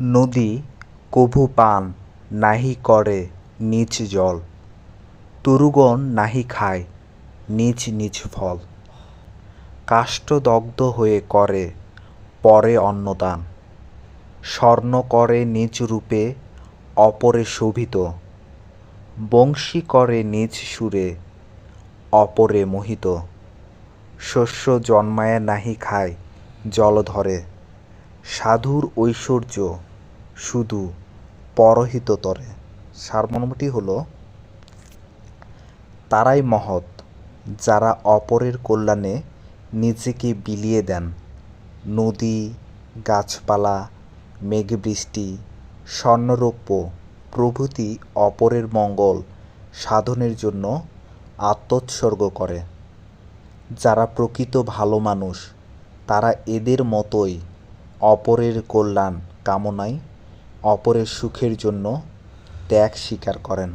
নদী কভু পান, নাহি করে নিজ জল। তরুগণ নাহি খায় নিজ নিজ ফল। কাষ্ঠদগ্ধ হয়ে করে, পরে অন্নদান। স্বর্ণ করে নিজ রূপে, অপরে শোভিত। বংশী করে নিজ সুরে, অপরে মোহিত। শস্য জন্মায় নাহি খায় জলধরে সাধুর ঐশ্বর্য শুধু পরহিততরে সারমর্মটি হলো, তারাই মহৎ, যারা অপরের কল্যাণে নিজেকে বিলিয়ে দেন। নদী, গাছপালা, মেঘবৃষ্টি, স্বর্ণরৌপ্য প্রভৃতি অপরের মঙ্গল সাধনের জন্য আত্মোৎসর্গ করে। যারা প্রকৃত ভালো মানুষ, তারা এদের মতোই অপরের কল্যাণ কামনায় অপরের সুখের জন্য ত্যাগ স্বীকার করেন।